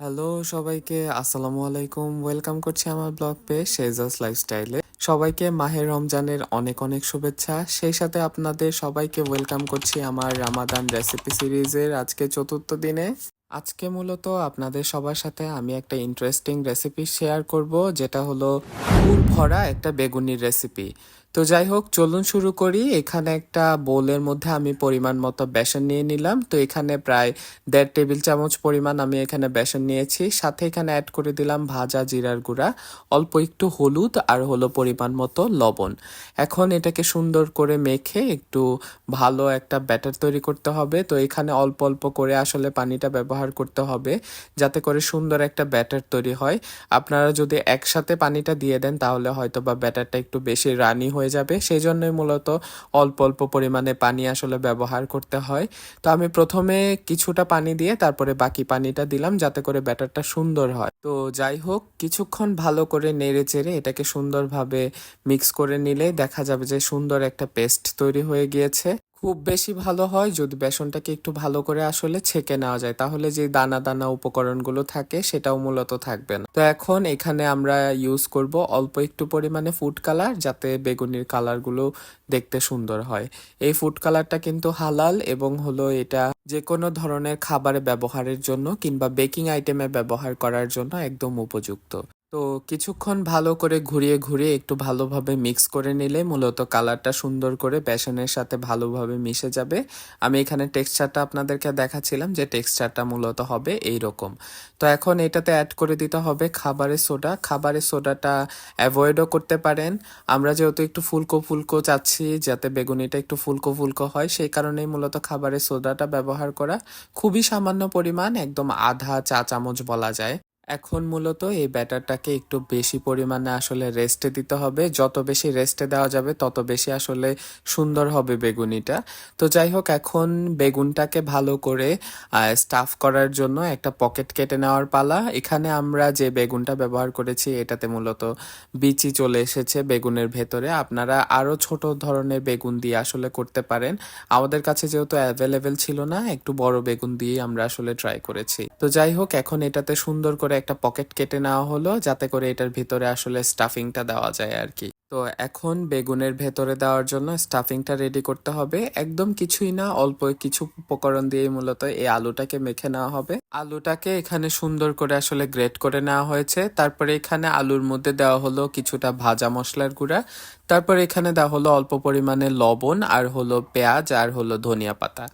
Hello সবাইকে, আসসালামু আলাইকুম। ওয়েলকাম করছি আমার ব্লগ পে শেজাস লাইফস্টাইলে সবাইকে মাহের রমজানের অনেক অনেক শুভেচ্ছা। সেই সাথে আপনাদের সবাইকে ওয়েলকাম করছি আমার রামাদান রেসিপি সিরিজের আজকে চতুর্থ দিনে। আজকে মূলত আপনাদের সবার সাথে আমি একটা ইন্টারেস্টিং রেসিপি শেয়ার করব, যেটা হলো পুর ভরা একটা বেগুনির রেসিপি তো যাই হোক, চলুন শুরু করি। এখানে একটা বোলের মধ্যে আমি পরিমাণ মতো বেসন নিয়ে নিলাম। তো এখানে প্রায় দেড় টেবিল চামচ পরিমাণ আমি এখানে বেসন নিয়েছি। সাথে এখানে অ্যাড করে দিলাম ভাজা জিরার গুঁড়া, অল্প একটু হলুদ আর হলো পরিমাণ মতো লবণ। এখন এটাকে সুন্দর করে মেখে একটু ভালো একটা ব্যাটার তৈরি করতে হবে। তো এখানে অল্প অল্প করে আসলে পানিটা ব্যবহার করতে হবে, যাতে করে সুন্দর একটা ব্যাটার তৈরি হয়। আপনারা যদি একসাথে পানিটা দিয়ে দেন, তাহলে হয়তো বা ব্যাটারটা একটু বেশি রানি হয়ে যাবে। সেই জন্যই মূলত অল্প অল্প পরিমাণে পানি আসলে ব্যবহার করতে হয়। তো আমি প্রথমে কিছুটা পানি দিয়ে তারপরে বাকি পানিটা দিলাম যাতে করে ব্যাটারটা সুন্দর হয়। তো যাই হোক, কিছুক্ষণ ভালো করে নেড়ে চেড়ে এটাকে সুন্দরভাবে মিক্স করে নিলে দেখা যাবে যে সুন্দর একটা পেস্ট তৈরি হয়ে গিয়েছে। খুব বেশি ভালো হয় যদি বেসনটাকে একটু ভালো করে আসলে ছেঁকে নেওয়া যায়। তাহলে যে দানা দানা উপকরণগুলো থাকে সেটাও মূলত থাকবে না। তো এখন এখানে আমরা ইউজ করব অল্প একটু পরিমাণে ফুড কালার যাতে বেগুনির কালারগুলো দেখতে সুন্দর হয়। এই ফুড কালারটা কিন্তু হালাল এবং হলো এটা যে কোনো ধরনের খাবারে ব্যবহারের জন্য কিংবা বেকিং আইটেমে ব্যবহার করার জন্য একদম উপযুক্ত। তো কিছুক্ষণ ভালো করে ঘুরিয়ে ঘুরিয়ে একটু ভালোভাবে মিক্স করে নিলে মূলত কালারটা সুন্দর করে বেসনের সাথে ভালোভাবে মিশে যাবে। আমি এখানে টেক্সচারটা আপনাদেরকে দেখাচ্ছিলাম যে টেক্সচারটা মূলত হবে এই রকম তো এখন এটাতে অ্যাড করে দিতে হবে খাবারের সোডা খাবারের সোডাটা অ্যাভয়েডও করতে পারেন। আমরা যেহেতু একটু ফুলকো ফুলকো চাচ্ছি যাতে বেগুনিটা একটু ফুলকো ফুলকো হয়, সেই কারণেই মূলত খাবারের সোডাটা ব্যবহার করা খুবই সামান্য পরিমাণ, একদম আধা চা চামচ বলা যায়। এখন মূলত এই ব্যাটারটাকে একটু বেশি পরিমাণে আসলে রেস্টে দিতে হবে। যত বেশি রেস্টে দেওয়া যাবে, তত বেশি আসলে সুন্দর হবে বেগুনিটা। তো যাই হোক, এখন বেগুনটাকে ভালো করে স্টাফ করার জন্য একটা পকেট কেটে নেওয়ার পালা। এখানে আমরা যে বেগুনটা ব্যবহার করেছি, এটাতে মূলত বিচি চলে এসেছে বেগুনের ভেতরে। আপনারা আরও ছোট ধরনের বেগুন দিয়ে আসলে করতে পারেন। আমাদের কাছে যেহেতু অ্যাভেলেবেল ছিল না, একটু বড় বেগুন দিয়ে আমরা আসলে ট্রাই করেছি। তো যাই হোক, এখন এটাতে সুন্দর করে একটা পকেট কেটে নেওয়া হলো, যাতে করে এটার ভিতরে আসলে স্টাফিংটা দেওয়া যায় আর কি। তো এখন বেগুনের ভেতরে দেওয়ার জন্য স্টাফিংটা রেডি করতে হবে। একদম কিছুই না, অল্প কিছু উপকরণ দিয়ে মূলত এই আলুটাকে মেখে নেওয়া হবে। আলুটাকে এখানে সুন্দর করে আসলে গ্রেট করে নেওয়া হয়েছে। তারপরে এখানে আলুর মধ্যে দেওয়া হলো কিছুটা ভাজা মশলার গুঁড়া। তারপর এখানে দেওয়া হলো অল্প পরিমাণে লবণ, আর হলো পেঁয়াজ, আর হলো ধনিয়া পাতা।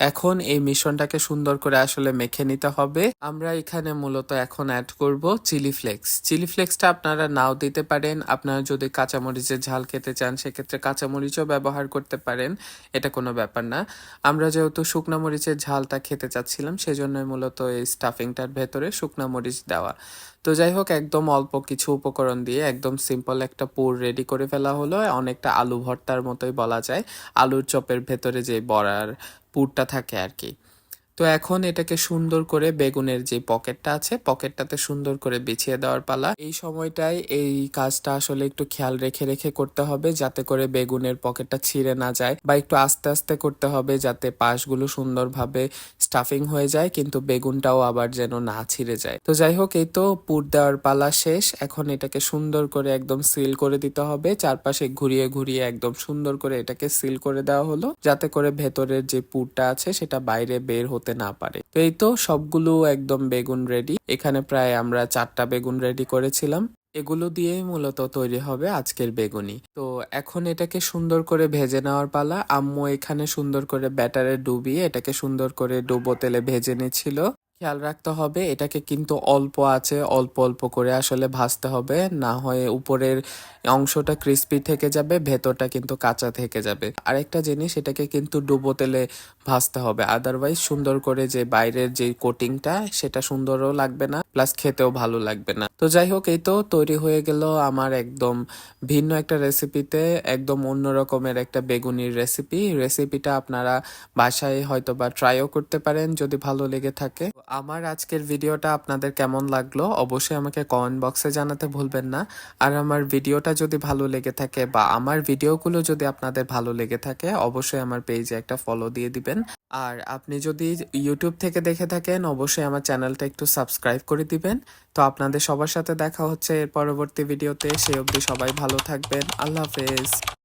এখন এই মিশ্রণটাকে সুন্দর করে আসলে মেখে নিতে হবে। আমরা এখানে মূলত এখন অ্যাড করব চিলি ফ্লেক্স চিলি ফ্লেক্সটা আপনারা নাও দিতে পারেন। আপনারা যদি কাঁচামরিচের ঝাল খেতে চান, সেক্ষেত্রে কাঁচামরিচও ব্যবহার করতে পারেন। এটা কোনো ব্যাপার না। আমরা যেহেতু শুকনা মরিচের ঝালটা খেতে চাচ্ছিলাম সেজন্য মূলত এই স্টাফিংটার ভেতরে শুকনা মরিচ দেওয়া। তো যাই হোক, একদম অল্প কিছু উপকরণ দিয়ে একদম সিম্পল একটা পুর রেডি করে ফেলা হলো। অনেকটা আলু ভর্তার মতোই বলা যায়। আলুর চপের ভেতরে যে বড়ার পুরটা থাকে আর কি। তো এখন এটাকে সুন্দর করে বেগুনের যে পকেটটা আছে, পকেটটাতে সুন্দর করে বিছিয়ে দেওয়ার পালা। এই সময়টায় এই কাজটা আসলে একটু খেয়াল রেখে রেখে করতে হবে যাতে করে বেগুনের পকেটটা ছিঁড়ে না যায় বা একটু আস্তে আস্তে করতে হবে যাতে পাশগুলো সুন্দরভাবে স্টাফিং হয়ে যায় কিন্তু বেগুনটাও আবার যেন না ছিঁড়ে যায়। তো যাই হোক, এই তো পুর দেওয়ার পালা শেষ। এখন এটাকে সুন্দর করে একদম সিল করে দিতে হবে। চারপাশে ঘুরিয়ে ঘুরিয়ে একদম সুন্দর করে এটাকে সিল করে দেওয়া হলো যাতে করে ভেতরের যে পুরটা আছে সেটা বাইরে বের হতে না পারে। তো এই তো সবগুলো একদম বেগুন রেডি এখানে প্রায় আমরা চারটা বেগুন রেডি করেছিলাম। এগুলো দিয়েই মূলত তৈরি হবে আজকের বেগুনি। তো এখন এটাকে সুন্দর করে ভেজে নেওয়ার পালা। আম্মু এখানে সুন্দর করে ব্যাটারে ডুবিয়ে এটাকে সুন্দর করে ডুবো তেলে ভেজে নিচ্ছিল। খেয়াল রাখতে হবে, এটাকে কিন্তু অল্প আছে, অল্প অল্প করে আসলে ভাজতে হবে। না হয় উপরের অংশটা ক্রিস্পি থেকে যাবে, ভেতরটা কিন্তু কাঁচা থেকে যাবে। আরেকটা জিনিস, এটাকে কিন্তু ডুবো তেলে ভাজতে হবে। আদারওয়াইজ সুন্দর করে যে বাইরের যে কোটিংটা সেটা সুন্দরও লাগবে না প্লাস খেতেও ভালো লাগবে না। তো যাই হোক এই তো তৈরি হয়ে গেল আমার একদম ভিন্ন একটা রেসিপিতে, একদম অন্য রকমের একটা বেগুনির রেসিপি। রেসিপিটা আপনারা বাসায় হয়তো বা ট্রাইও করতে পারেন যদি ভালো লেগে থাকে। আমার আজকের ভিডিওটা আপনাদের কেমন লাগল অবশ্যই আমাকে কমেন্ট বক্সে জানাতে ভুলবেন না। আর আমার ভিডিওটা যদি ভালো লেগে থাকে বা আমার ভিডিওগুলো যদি আপনাদের ভালো লেগে থাকে, অবশ্যই আমার পেজে একটা ফলো দিয়ে দিবেন। আর আপনি যদি ইউটিউব থেকে দেখে থাকেন, অবশ্যই আমার চ্যানেলটা একটু সাবস্ক্রাইব করে দিবেন। তো আপনাদের সবার সাথে দেখা হচ্ছে এর পরবর্তী ভিডিওতে। সেই অবধি সবাই ভালো থাকবেন। আল্লাহ হাফেজ।